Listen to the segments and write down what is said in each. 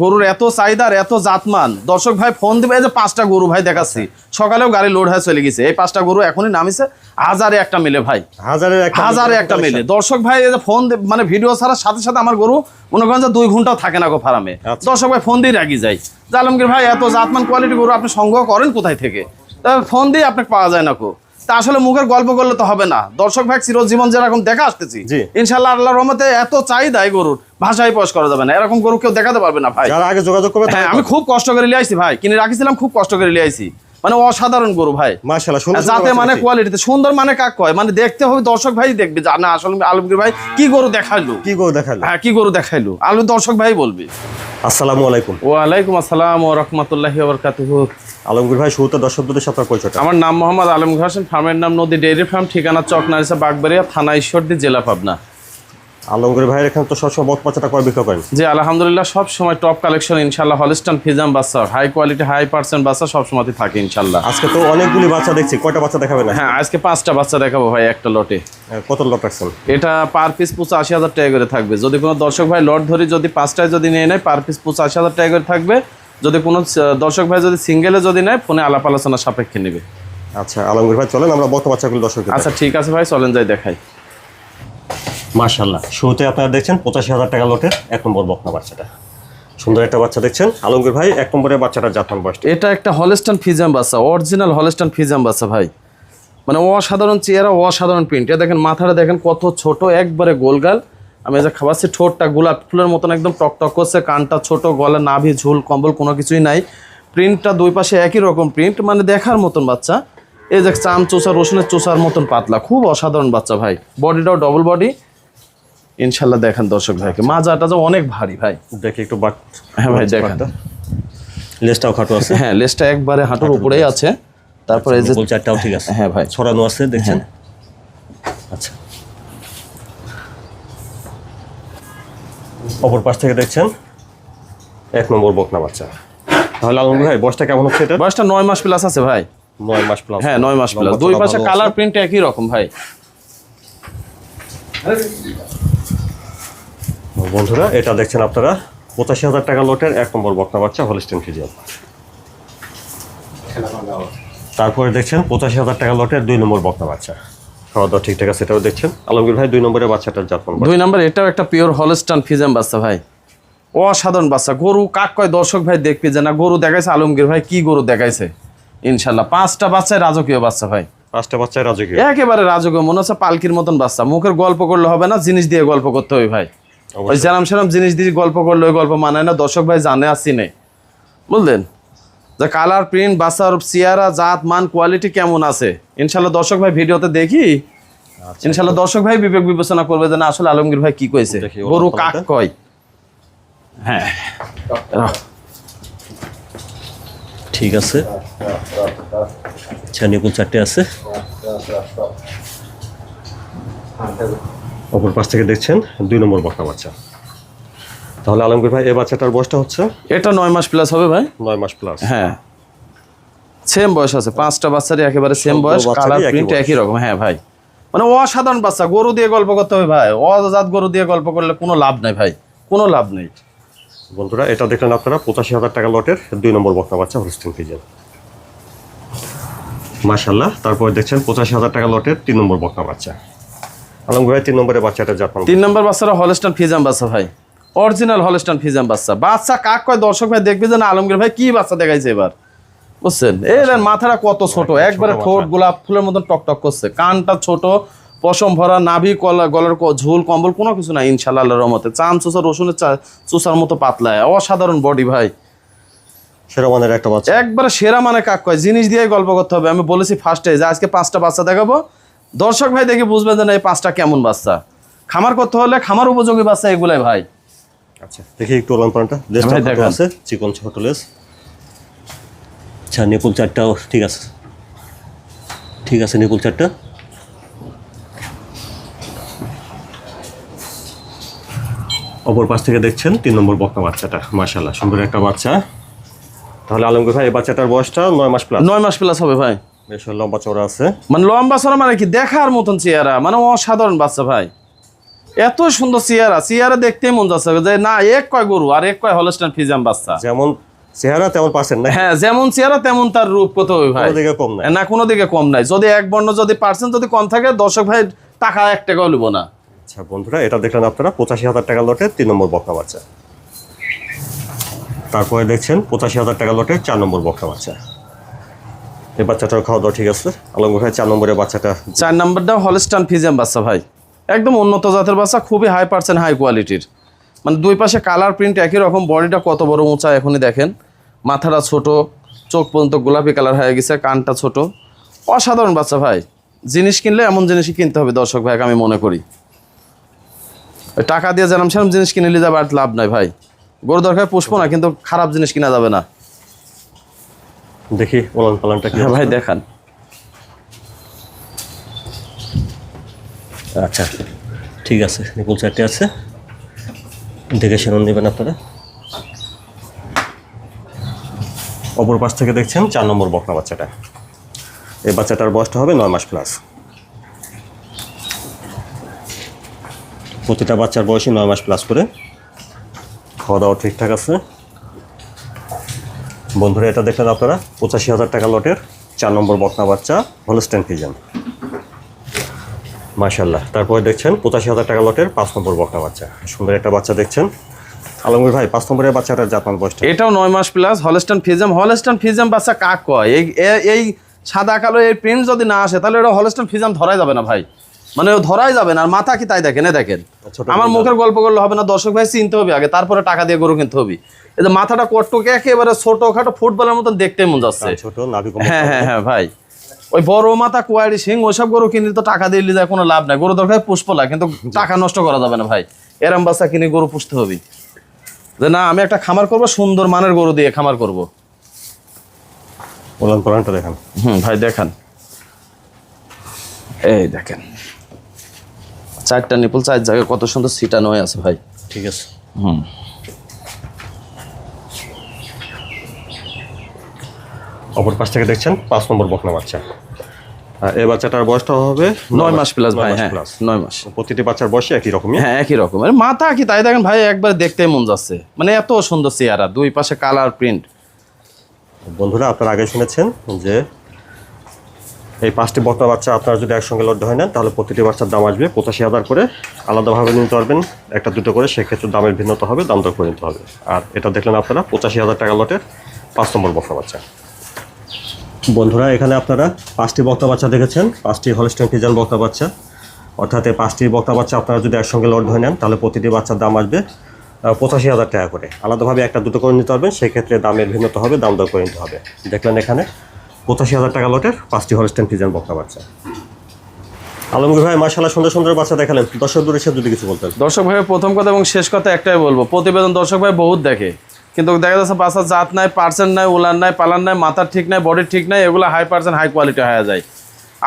গরুর এত চাহিদা আর এত জাতমান। দর্শক ভাই ফোন দিবে এই যে পাঁচটা গরু ভাই দেখাচ্ছি। সকালেও গাড়ি লোড হয়ে চলে গেছে। এই পাঁচটা গরু এখনই নামিছে। হাজারে একটা মেলে ভাই। একটা হাজারে একটা মেলে। দর্শক ভাই এই যে ফোন মানে ভিডিও ছাড়ার সাথে সাথে আমার গরু মনে করেন যে দুই ঘন্টাও থাকে না গো ফার্মে। আচ্ছা। দর্শক ভাই ফোন দিয়ে রাগি যায় যে আলমগীর ভাই এত জাতমান কোয়ালিটি গরু আপনি সংগ্রহ করেন কোথায় থেকে? ফোন দিয়ে আপনাকে পাওয়া যায় না কো তা আসলে মুখের গল্প করলে তো হবে না। দর্শক ভাই চিরজীবন যেরকম দেখা আসতেছি। ইনশাল্লাহ আল্লাহ রহমতে এত চাহিদা এই গরুর। ভাষায় প্রকাশ করা যাবে না। এরকম গরু কেউ দেখাতে পারবে না ভাই। যারা আগে যোগাযোগ করবে হ্যাঁ আমি খুব কষ্ট করে লিয়ে আইছি ভাই। কিনে রাখিছিলাম খুব কষ্ট করে লিয়ে আইছি মানে অসাধারণ গরু ভাই। যাতে মানে কোয়ালিটিতে সুন্দর মানে কাক কয়? মানে দেখতে হবে দর্শক ভাই দেখবে যে না আসলে আলমগীর ভাই কি গরু দেখাইলো কি গরু দেখাল? হ্যাঁ কি গরু দেখাইলো আলু দর্শক ভাই বলবে। আসসালামু আলাইকুম। ওয়ালাইকুম আসসালাম ও রহমতুল্লাহি বরকাতুহু। আলমগীর ভাই শুরুতে দর্শকদের সাথে পরিচয়টা। আমার নাম মোহাম্মদ আলম হোসেন। ফার্মের নাম নদী ডেইরি ফার্ম ঠিকানা চক নারিসা বাগবাড়িয়া থানা ঈশ্বরদী জেলা পাবনা। আলমগীর ভাইয়ের এখানে তো সবসময় বক বাচ্চাটা কয় বিক্রি করেন। জি আলহামদুলিল্লাহ সব সময় টপ কালেকশন ইনশাল্লাহ হলিস্টান ফিজাম বাচ্চা হাই কোয়ালিটি হাই পার্সেন্ট বাচ্চা সব সময় থাকে ইনশাল্লাহ আজকে তো অনেকগুলি বাচ্চা দেখছি কয়টা বাচ্চা দেখাবেন হ্যাঁ আজকে পাঁচটা বাচ্চা দেখাবো ভাই একটা লটে। কত লট রাখছেন? এটা পার পিস পঁচাশি হাজার টাকা করে থাকবে। যদি কোনো দর্শক ভাই লট ধরি যদি পাঁচটায় যদি নিয়ে নেয় পার পিস পঁচাশি হাজার টাকা করে থাকবে। যদি কোনো দর্শক ভাই যদি সিঙ্গেলে যদি নেয় ফোনে আলাপ আলোচনা সাপেক্ষে নেবে। আচ্ছা আলমগীর ভাই চলেন আমরা বক বাচ্চাগুলো দর্শক আচ্ছা ঠিক আছে ভাই চলেন যাই দেখাই। মাশাল্লাহ শুরুতে আপনারা দেখছেন পঁচাশি হাজার টাকা লটের এক নম্বর বকনা বাচ্চাটা। সুন্দর একটা বাচ্চা দেখছেন। আলমগীর ভাই, এক নম্বরের বাচ্চাটা জাতমান বয়সটা এটা একটা হলেস্টান ফিজাম বাচ্চা, অরিজিনাল হলেস্টান ফিজাম বাচ্চা ভাই। মানে অসাধারণ চেহারা, অসাধারণ প্রিন্ট। এটা দেখেন, মাথাটা দেখেন কত ছোট, একবারে গোলগাল। আমি যে খাওয়াচ্ছি, ঠোঁটটা গোলাপ ফুলের মতন একদম টক টক করছে, কানটা ছোট, গলা নাভি, ঝুল, কম্বল, কোনো কিছুই নাই। প্রিন্টটা দুই পাশে একই রকম প্রিন্ট মানে দেখার মতন বাচ্চা। এই যে চাম চোষা রসুনের চোষার মতন পাতলা, খুব অসাধারণ বাচ্চা ভাই। বডিটাও ডবল বডি ইনশাল্লাহ দেখেন দর্শক ভাইকে। মাজাটা যে অনেক ভারী ভাই। দেখি একটু বাট হ্যাঁ ভাই দেখেন। লেসটাও খাটো আছে। হ্যাঁ লেসটা একবারে হাঁটুর উপরেই আছে। তারপরে এই যে গোল চারটাও ঠিক আছে। হ্যাঁ ভাই। ছড়ানো আছে দেখছেন? আচ্ছা। অপর পাশ থেকে দেখছেন? এক নম্বর বকনা বাচ্চা। তাহলে আলমগীর ভাই বয়সটা কেমন হচ্ছে এটা? বয়সটা নয় মাস প্লাস আছে ভাই। নয় মাস প্লাস হ্যাঁ নয় মাস প্লাস দুই পাশে কালার প্রিন্ট একই রকম ভাই। বন্ধুরা এটা দেখছেন আপনারা পঁচাশি হাজার টাকা লটের এক নম্বর বকনা বাচ্চা হলিস্টেন ফিজিয়াল তারপরে দেখছেন পঁচাশি হাজার টাকা লটের দুই নম্বর বকনা বাচ্চা। খাওয়া দাওয়া ঠিকঠাক আছে এটাও দেখছেন। আলমগীর ভাই দুই নম্বরের বাচ্চাটার জাতমান। দুই নাম্বার এটাও একটা পিওর হলস্টান ফিজাম বাচ্চা ভাই। অসাধারণ বাচ্চা। গরু কাক কয় দর্শক ভাই দেখবি যে না গরু দেখাইছে আলমগীর ভাই কি গরু দেখাইছে? ইনশাল্লাহ পাঁচটা বাচ্চায় রাজকীয় বাচ্চা ভাই। পাঁচটা বাচ্চায় রাজকীয়। একেবারে রাজকীয় মনে হচ্ছে পালকির মতন বাচ্চা। মুখের গল্প করলে হবে না জিনিস দিয়ে গল্প করতে হবে ভাই। ওই। যেরাম সেরাম জিনিস দিয়ে গল্প করলে ওই গল্প মানায় না দর্শক ভাই জানে আর চিনে। বুঝলেন? যে কালার প্রিন্ট বাচ্চার চেয়ারা জাত মান কোয়ালিটি কেমন আছে? ইনশাল্লাহ দর্শক ভাই ভিডিওতে দেখি। ইনশাল্লাহ দর্শক ভাই বিবেক বিবেচনা করবে যে না আসলে আলমগীর ভাই কি কইছে? গরু। কাক কয়? হ্যাঁ। ঠিক আছে। আচ্ছা নিপুল চারটে আছে। অপর পাশ থেকে দেখছেন দুই নম্বর বকনা বাচ্চা। তাহলে আলমগীর ভাই এই বাচ্চাটার বয়সটা হচ্ছে? এটা নয় মাস প্লাস হবে ভাই। নয় মাস প্লাস হ্যাঁ। সেম বয়স আছে পাঁচটা বাচ্চারই একেবারে সেম বয়স কালার একই প্রিন্ট একই রকম হ্যাঁ ভাই। মানে অসাধারণ বাচ্চা গরু দিয়ে গল্প করতে হবে ভাই। অজাত গরু দিয়ে গল্প করলে কোনো লাভ নাই ভাই কোনো লাভ নেই। বন্ধুরা এটা দেখলেন আপনারা পঁচাশি হাজার টাকা লটের দুই নম্বর বকনা বাচ্চা হোস্টিং ফিজেল মাশাল্লাহ তারপরে দেখছেন পঁচাশি হাজার টাকা লটের তিন নম্বর বকনা বাচ্চা। ভাই তিন বাচ্চাটা জাতমান তিন নম্বর হলস্টান ফিজাম বাচ্চা ভাই। অরিজিনাল হলস্টান ফিজাম বাচ্চা। বাচ্চা কাক কয়? দর্শক ভাই দেখবে যে না আলমগীর ভাই কি বাচ্চা দেখাইছে এবার? বুঝছেন? এই মাথাটা কত ছোট। একবারে ঠোঁট গোলাপ ফুলের মতন টকটক করছে। কানটা ছোট পশম ভরা নাভি কলা গলার ক- ঝুল কম্বল কোনো কিছু না ইনশাল্লাহ আল্লাহর রহমতে। চাম চুষা রসুনের চুষার মতো পাতলা। অসাধারণ বডি ভাই। সেরা মানের একটা বাচ্চা। একবারে সেরা মানে কাক কয়? জিনিস দিয়ে গল্প করতে হবে। আমি বলেছি ফার্স্টে যে আজকে পাঁচটা বাচ্চা দেখাবো দর্শক ভাই দেখে বুঝবেন যে না এই পাঁচটা কেমন বাচ্চা? খামার করতে হলে খামার উপযোগী বাচ্চা এগুলাই ভাই। আচ্ছা দেখি একটু ওলান পানটা। লেসটা আছে চিকন ছোট লেস আচ্ছা নিপুল চারটাও ঠিক আছে। ঠিক আছে নিপুল চারটা অপর পাশ থেকে দেখছেন তিন নম্বর বকনা বাচ্চাটা মাশাল্লাহ সুন্দর একটা বাচ্চা। তাহলে আলমগীর ভাই এই বাচ্চাটার বয়সটা নয় মাস প্লাস নয় মাস প্লাস হবে ভাই। বেশ লম্বা চওড়া আছে। মানে লম্বা সরা মানে কি? দেখার মতন চেহারা। মানে অসাধারণ বাচ্চা ভাই। এত সুন্দর চেয়ারা চেয়ারা দেখতেই মন যাচ্ছে যে না এক কয় গরু আর এক কয় হলস্টান ফিজাম বাচ্চা। যেমন চেহারা তেমন হ্যাঁ যেমন চেয়ারা তেমন তার রূপ কত ভাই। কোনো দিকে কম নাই। না কোনো দিকে কম নাই। যদি এক বর্ণ যদি পার্সেন্ট যদি কম থাকে দর্শক ভাই টাকা এক টাকাও নেব না। আচ্ছা বন্ধুরা এটা দেখলেন আপনারা। পঁচাশি হাজার টাকা লটের তিন নম্বর বকনা বাচ্চা। তারপরে দেখছেন পঁচাশি হাজার টাকা লটের চার নম্বর বকনা বাচ্চা। এই বাচ্চাটার খাওয়া দাওয়া ঠিক আছে? আলমগীর ভাই চার নম্বরের বাচ্চাটা। চার নম্বরটা হলস্টান ফিজিয়াম বাচ্চা ভাই। একদম উন্নত জাতের বাচ্চা, খুবই হাই পার্সেন্ট হাই কোয়ালিটির মানে দুই পাশে কালার প্রিন্ট একই রকম বডিটা কত বড় উঁচা এখনই দেখেন। মাথাটা ছোট, চোখ পর্যন্ত গোলাপি কালার হয়ে গেছে, কানটা ছোট। অসাধারণ বাচ্চা ভাই। জিনিস কিনলে এমন জিনিসই কিনতে হবে দর্শক ভাই, আমি মনে করি। টাকা দিয়ে জানাম সেরকম জিনিস কিনে নিলে যাবে আর লাভ নাই ভাই। গরু দরকার পুষবো না, কিন্তু খারাপ জিনিস কিনা যাবে না। দেখি ওলান পালানটা কি ভাই দেখান। আচ্ছা ঠিক আছে নিপুল চারটে আছে। দেখে শুনুন নেবেন আপনারা। অপর পাশ থেকে দেখছেন চার নম্বর বকনা বাচ্চাটা। এই বাচ্চাটার বয়সটা হবে নয় মাস প্লাস প্রতিটা বাচ্চার বয়সই নয় মাস প্লাস করে। খাওয়া দাওয়া ঠিকঠাক আছে। বন্ধুরা, এটা দেখলেন আপনারা? পঁচাশি হাজার টাকা লটের চার নম্বর বকনা বাচ্চা হলস্টেন ফিজন মাশাল্লাহ তারপরে দেখছেন, পঁচাশি হাজার টাকা লটের পাঁচ নম্বর বকনা বাচ্চা। সুন্দর একটা বাচ্চা দেখছেন। আলমগীর ভাই, পাঁচ নম্বরের বাচ্চাটার জাপান বয়সটা? এটাও নয় মাস plus Holstein Friesian Holstein Friesian বাচ্চা কাক কয়? এই এই সাদা কালো, এই প্রিন্ট যদি না আসে, তাহলে এটা হলস্টান ফিজাম ধরাই যাবে না ভাই। মানে ধরাই যাবে না আর মাথা কি তাই দেখেন? এ দেখেন আমার মুখের গল্প করলে হবে না দর্শক ভাই চিনতে হবে আগে তারপরে টাকা দিয়ে গরু কিনতে হবে। এই যে মাথাটা কট্টকে একেবারে ছোটখাটো ফুটবলের মতন দেখতে মন যাচ্ছে। ছোট নাভি হ্যাঁ হ্যাঁ হ্যাঁ ভাই। ওই বড় মাথা কোয়ারি সিং ওইসব গরু কিনলে তো টাকা দিয়ে যায় কোনো লাভ নাই। গরু দরকার পুষপলা কিন্তু টাকা নষ্ট করা যাবে না ভাই। এরম বাচ্চা কিনে গরু পুষতে হবে। যে না আমি একটা খামার করব সুন্দর মানের গরু দিয়ে খামার করব। দেখান। হুম ভাই দেখান। এই দেখেন। চারটা নিপুল চার জায়গায় কত সুন্দর সিটানো হয়ে আছে ভাই। ঠিক আছে। হুম। অপর পাশ থেকে দেখছেন পাঁচ নম্বর বকনা বাচ্চা। এই বাচ্চাটার বয়সটা হবে নয় মাস প্লাস ভাই হ্যাঁ নয় মাস। প্রতিটি বাচ্চার বয়সে একই রকমই? হ্যাঁ একই রকম মানে মাথা কি তাই দেখেন ভাই একবার দেখতে মন যাচ্ছে। মানে এত সুন্দর চেহারা দুই পাশে কালার প্রিন্ট বন্ধুরা আপনারা আগে শুনেছেন যে এই পাঁচটি বকনা বাচ্চা আপনারা যদি একসঙ্গে লড্ড হয় নেন, তাহলে প্রতিটি বাচ্চার দাম আসবে পঁচাশি হাজার করে। আলাদাভাবে নিতে পারবেন একটা দুটো করে, সেক্ষেত্রে দামের ভিন্নতা হবে, দাম দর করে নিতে হবে। আর এটা দেখলেন আপনারা, পঁচাশি হাজার টাকা লটের পাঁচ নম্বর বকনা বাচ্চা। বন্ধুরা, এখানে আপনারা পাঁচটি বক্তা বাচ্চা দেখেছেন, পাঁচটি হলস্টেন ফিজান বক্তা বাচ্চা। অর্থাৎ এই পাঁচটি বক্তা বাচ্চা আপনারা যদি একসঙ্গে লট ধরে নেন, তাহলে প্রতিটি বাচ্চার দাম আসবে পঁচাশি হাজার টাকা করে। আলাদাভাবে একটা দুটো করে নিতে পারবেন, সেক্ষেত্রে দামের ভিন্নতা হবে, দাম দর করে নিতে হবে। দেখলেন এখানে পঁচাশি হাজার টাকা লটের পাঁচটি হলস্টেন ফিজান বক্তা বাচ্চা। আলমগীর ভাই মার্শাল্লাহ সুন্দর সুন্দর বাচ্চা দেখালেন। দর্শক দূরে যদি কিছু বলতেন দর্শক ভাই প্রথম কথা এবং শেষ কথা একটাই বলব, প্রতিবেদন দর্শক ভাই বহুত দেখে। কিন্তু দেখা যাচ্ছে বাচ্চার জাত নাই পার্সেন্ট নাই, উলান নাই, পালান নাই, মাথার ঠিক নাই বডির ঠিক নাই, এগুলো হাই পার্সেন্ট হাই কোয়ালিটি হয়ে যায়।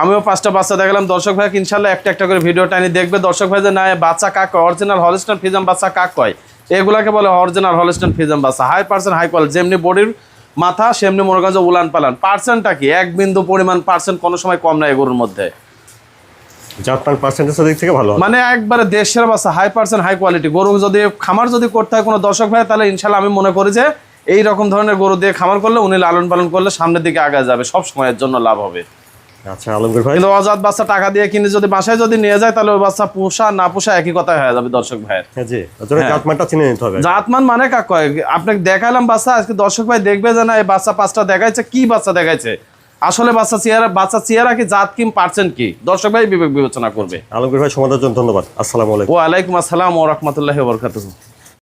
আমিও পাঁচটা বাচ্চা দেখালাম। দর্শক ভাই ইনশাল্লাহ একটা একটা করে ভিডিও টানি দেখবে। দর্শক ভাই যে না বাচ্চা কাক কয়? অরিজিনাল হলস্টান ফিজাম বাচ্চা কাক কয়? এগুলাকে বলে অরিজিনাল হলস্টান ফিজাম বাচ্চা। হাই পার্সেন্ট হাই কোয়ালিটি যেমনি বডির মাথা সেমনি মনে যে উলান পালান পার্সেন্টটা কি? এক বিন্দু পরিমাণ পার্সেন্ট কোনো সময় কম নাই এগুলোর মধ্যে। জাপান পার্সেন্টেজের দিক থেকে ভালো মানে একবারে দেশের বাচ্চা হাই পার্সেন্ট হাই কোয়ালিটি গরু যদি খামার যদি করতে হয় কোনো দর্শক ভাই তাহলে ইনশাল্লাহ আমি মনে করি যে এই রকম ধরনের গরু দিয়ে খামার করলে উনি লালন পালন করলে সামনের দিকে আগে যাবে। সব সময়ের জন্য লাভ হবে। আচ্ছা আলমগীর ভাই? কিন্তু অজাত বাচ্চা টাকা দিয়ে কিনে যদি বাসায় যদি নিয়ে যায় তাহলে ওই বাচ্চা পোষা না পোষা একই কথাই হয়ে যাবে দর্শক ভাইয়ের। হ্যাঁ জি জাতমানটা চিনে নিতে হবে। জাতমান মানে কাক আপনাকে দেখালাম বাচ্চা আজকে দর্শক ভাই দেখবে যে না এই বাচ্চা পাঁচটা দেখাইছে কি বাচ্চা দেখাইছে? আসলে বাচ্চা চেয়ারা বাচ্চা চেয়ারা কি জাত কি পার্সেন্ট কি? দর্শক ভাই বিবেক বিবেচনা করবে। আলমগীর ভাই জন্য ধন্যবাদ। আসসালামু আলাইকুম। ওয়ালাইকুম আসসালাম ও রহমতুল্লাহ বরকাতুহ।